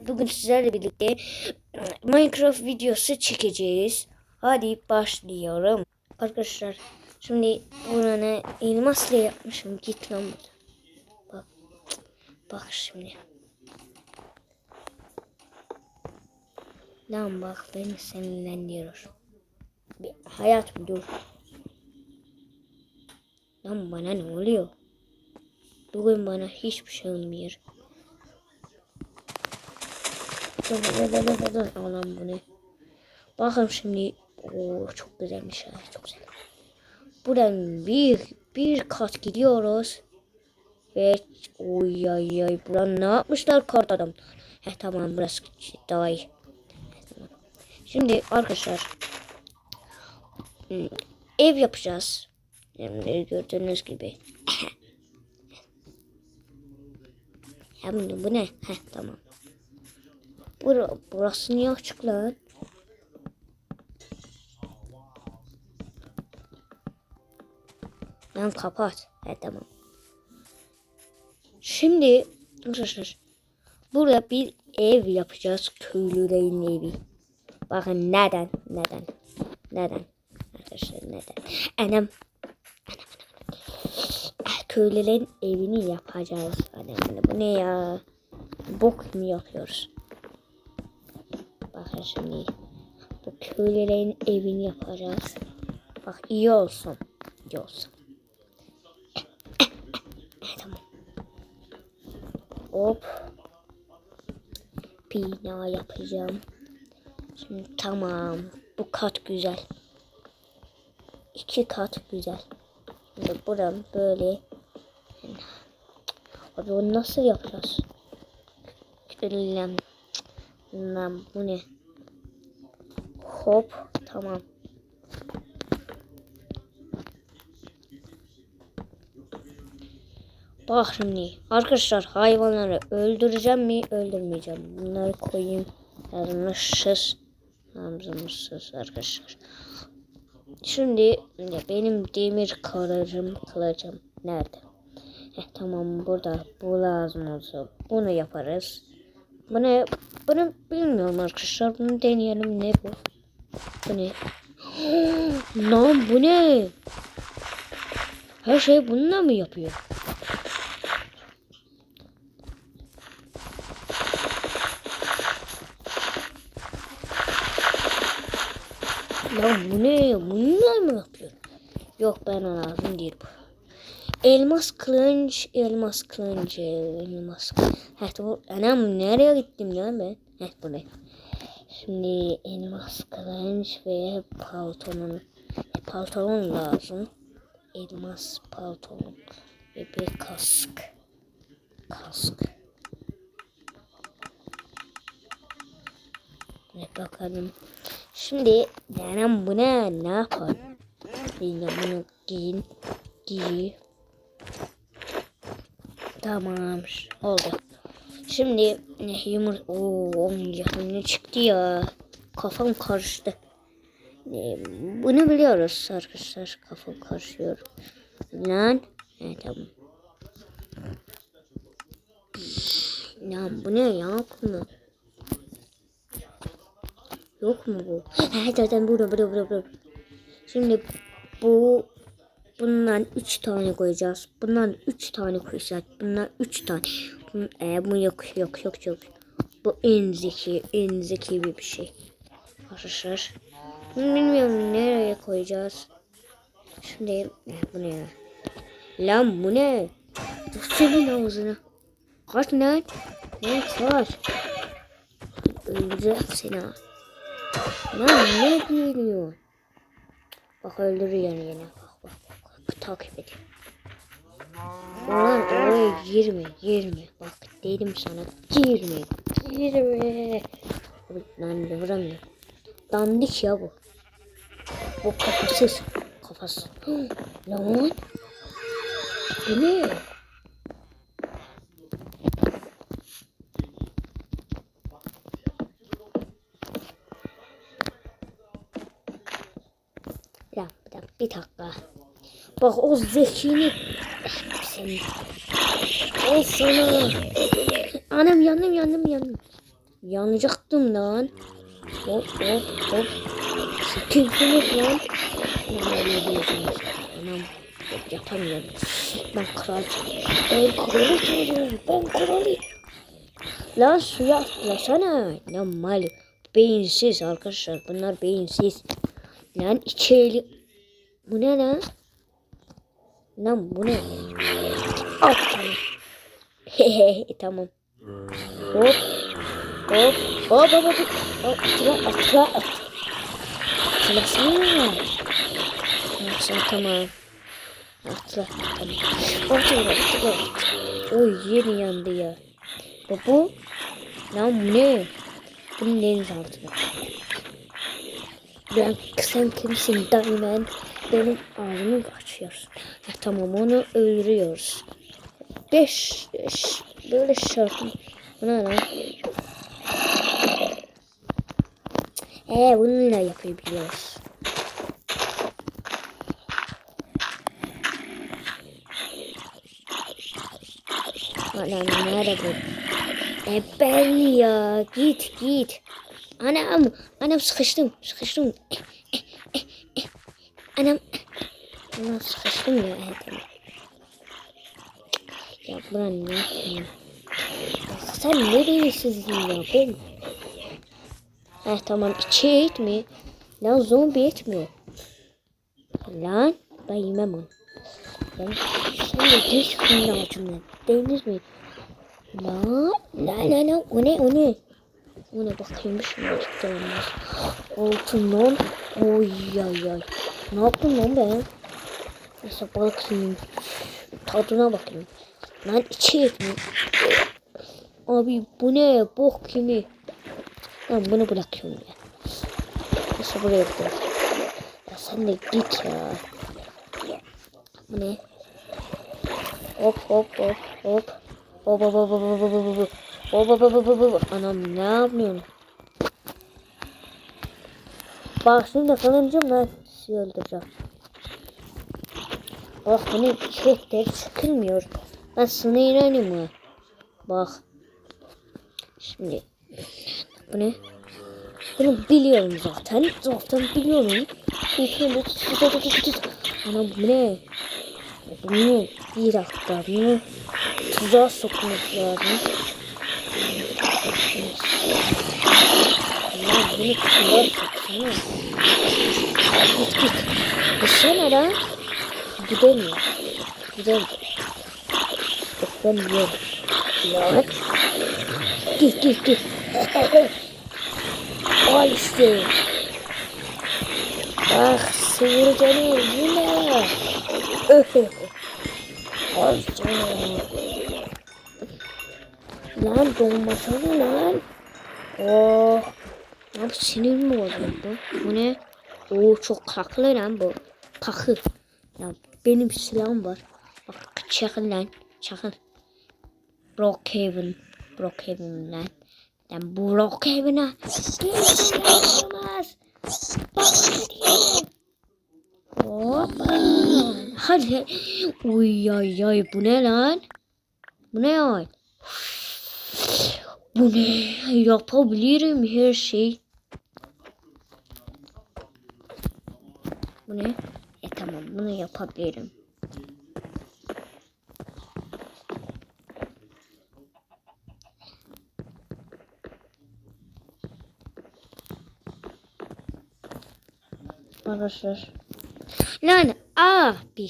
Bugün sizlerle birlikte Minecraft videosu çekeceğiz. Hadi başlıyorum. Arkadaşlar şimdi buranı elmasla yapmışım. Git lan buradan. Bak. Bak şimdi. Lan bak beni sinirlendiriyor. Bir hayatım dur. Lan bana ne oluyor? Bugün bana hiçbir şey olmuyor. Aman bu ne? Bakın şimdi. Oo, çok güzelmiş ha. Çok güzel. Buradan bir bir kat gidiyoruz. Ve oy ay ay. Buran ne yapmışlar kart adam. Heh tamam burası daha iyi. Şimdi arkadaşlar. hmm, Ev yapacağız. Yani gördüğünüz gibi. Ya bu ne? Heh tamam. Bura, burası niye açık lan? Lan kapat. He tamam. Şimdi arkadaşlar burada bir ev yapacağız. Köylülerin evi. Bakın neden? Neden? Neden? Arkadaşlar neden? Anam. anam. Köylülerin evini yapacağız. Anam. Bu ne ya? Bok mu yapıyoruz? Şimdi bu köylülerin evini yapacağız. Bak iyi olsun. İyi olsun. tamam. Hop. Bina yapacağım. Şimdi tamam. Bu kat güzel. İki kat güzel. Şimdi buram böyle. Abi onu nasıl yapacağız? Köylem. Lan bu ne? Hop tamam. Bak şimdi arkadaşlar hayvanları öldüreceğim mi öldürmeyeceğim. Bunları koyayım. Yazmışız. Yazmışız arkadaşlar. Şimdi benim demir kılıcım kılıcım nerede? Heh, tamam burada bu lazım olsa bunu yaparız. Bunu, bunu bilmiyorum arkadaşlar. Bunu deneyelim. Ne bu? Bu ne? Lan bu ne? Her şey bununla mı yapıyor? Lan bu ne? Bununla mı yapıyor? Yok bana lazım değil bu. Elmas kılıç, elmas kılıç, elmas Heh bu anam nereye gittim lan ben? Heh buraya. Şimdi elmas kılıç ve paltonun e, paltonun lazım. Elmas palton ve bir kask. Kask. Ne bakalım. Şimdi anam bu ne? Yapalım? Yine bunu giyin. Giy. Tamam oldu. Şimdi ne yumur ooo ne çıktı ya. Kafam karıştı. E, bunu biliyoruz arkadaşlar. Kafam karışıyor. Lan. Evet tamam. Lan bu ne ya bunu? Yok mu bu? Ha zaten burada burada. burada. Şimdi bu Bundan 3 tane koyacağız. Bundan 3 tane koyacağız. Bundan 3 tane. E, bu yok yok yok yok. Bu en zeki en zeki bir şey. Arkadaşlar. Bilmiyorum nereye koyacağız. Şimdi e, bu ne ya? Lan bu ne? Senin ağzına. Kaç lan. Ne kaç. Öldürecek seni ha. Lan ne geliyor? Bak öldürüyor yine. Bak bak bak. Takip edin. Ulan oraya girme girme. Bak dedim sana girme. Girme. Lan vuramıyor. Dandik ya bu. Bu kafasız. Kafası. Lan. Bu ne? Bir dakika, bir dakika. Bak o zekini senin. O sana. Anam yandım yandım yandım. Yanacaktım lan. Hop hop hop. Kimsiniz lan? Anam yok, yapamıyorum. Ben kral. Ben kralı çalıyorum. Ben kralı. Lan suya atlasana. Lan mal. Beyinsiz arkadaşlar. Bunlar beyinsiz. Lan içeri. Bu ne lan? Lan bu ne? At. Hehehe tamam. Hop. Hop. Hop hop hop. Hop. Atla atla at. Atlasana. Yoksa tamam. Atla. Tamam. Atla atla. Oy yeni yandı ya. Bu bu. Lan bu ne? Bunun deniz altında. Ben sen kimsin Diamond? Benim ağzımı kaçıyorsun. Ya, tamam onu öldürüyoruz. Beş, beş böyle şarkı. Ne lan? Ee bununla yapabiliyoruz. Anam nerede bu? E ben ya git git. Anam anam sıkıştım sıkıştım. Eh, eh. Anam anam sıkıştım ya. Tamam. Ya buran ne yapayım? Ya Sen ne değilsizsin ya ben. Heh tamam içi et mi? Lan zombi etmiyor. Lan ben yemem onu. Lan sen de geç bunun altından. Deniz mi? Lan la la la o ne o ne? O ne bakayım şuna cidden olmaz. Altından oy ay ay. Ne yaptın lan ben? Neyse bakayım. Tadına bakayım. Lan mi? Abi bu ne? Bok kimi? Ben bunu bırakıyorum ya. Nasıl buraya gidiyor? Ya sen de git ya. Bu ne? Hop hop hop hop. Hop hop hop hop hop hop hop hop. Hop hop hop hop hop. Anam ne yapıyorsun? Bak şimdi kılıncım ben sizi öldüreceğim. Bak bunun çiçekleri sıkılmıyor. Ben sana inanayım mı? Bak. Şimdi. Bu ne? Bunu biliyorum zaten. Zaten biliyorum. Ana bu ne? Bunu bir dakika. Bunu tuzağa sokmak lazım. Bunu tuzağa soksana. Gitsene lan. Gidemiyor. Gidemiyor. Yok ben biliyorum. Lan. Git git git. Al işte. Ah sığırcanı yine. Al canım. Lan dolmasana lan. Oh. Abi sinir mi oldu bu? Bu ne? Oo çok kaklı lan bu. Kakı. Ya benim silahım var. Bak çakın lan. Çakın. Brookhaven. Brookhaven lan. Gelmez. Bak hadi. Hoppa. Hadi. Uy ay ay bu ne lan? Bu ne ay? Bu ne? Yapabilirim her şey. Bu? E tamam bunu yapabilirim. Arkadaşlar. Lan abi.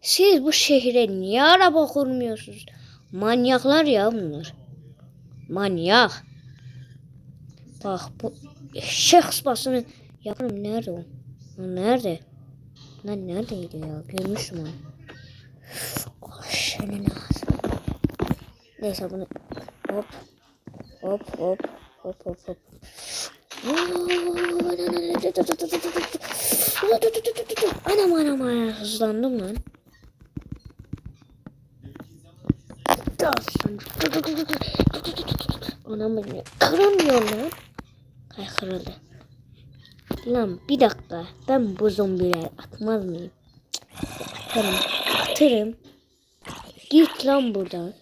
Siz bu şehre niye araba kurmuyorsunuz? Manyaklar ya bunlar. Manyak. Bak bu şahs basını yaparım nerede o? O nerede? Lan neredeydi ya? Onu. Oh, senin ağzı. Neyse bunu hop hop hop hop hop hop. Anam anam anam hızlandım lan. Anam beni kıramıyor lan. Kay kırıldı. Lan bir dakika ben bu zombileri atmaz mıyım? Atarım. Atarım. Git lan buradan.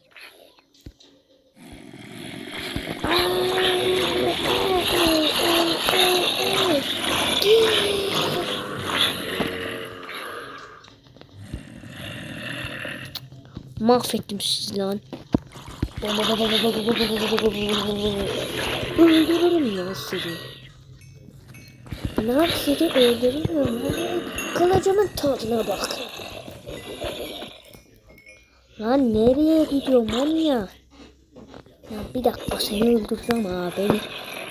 Mahvettim sizi lan. Öldürürüm ya sizi. Lan sizi öldürürüm. Kılıcımın tadına bak. Lan nereye gidiyorum manyak? Ya bir dakika seni öldüreceğim ha.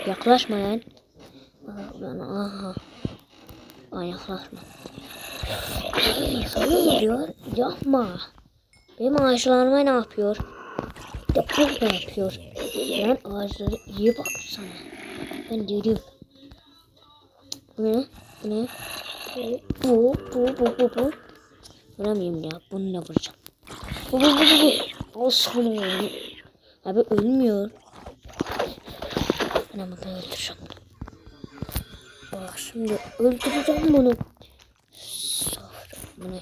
Yaklaşma lan. Lan aha. Ay yaklaşma. Ay, Sana ne diyor? Yapma. Benim ağaçlarıma ne yapıyor? Bir ne yapıyor? Lan ağaçları iyi baksana. Ben dedim. Bu ne? Bu ne? Bu, bu, bu, bu, bu. Vuramıyorum ya. Bununla vuracağım. Bu, bu, bu, bu, bu. Onu. Abi ölmüyor. Ben ama ben öldüreceğim. Bak şimdi öldüreceğim bunu. Sonra bu ne?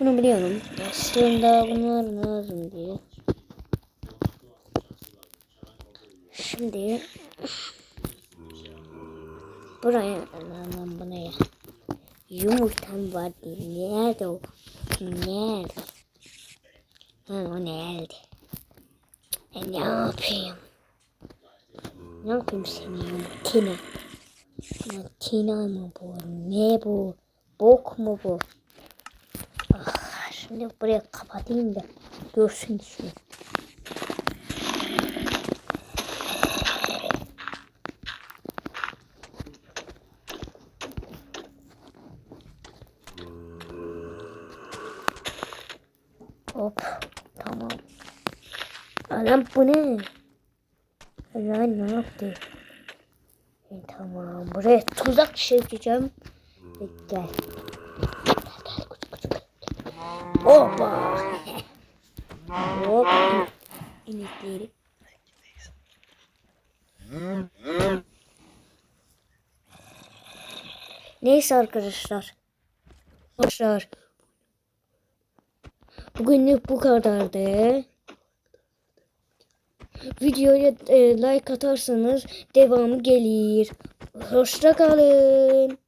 Bunu biliyorum. Aslında bunlar lazım diye. Şimdi buraya lan bu ne ya? Yumurtam var. Nerede o? Nerede? Ha o nerede? E ne yapayım? Ne yapayım seni yumurtine? Yumurtina mı bu? Ne bu? Bok mu bu? Ah, şimdi buraya kapatayım da görsün şunu. Hop tamam. Anam bu ne? Lan ne yaptı? E, tamam buraya tuzak çekeceğim. E, gel. Gel gel küçük küçük. Hoppa. Hop. İnekleri. Neyse arkadaşlar. Arkadaşlar. Bugünlük bu kadardı. Videoya e, like atarsanız devamı gelir. Hoşça kalın.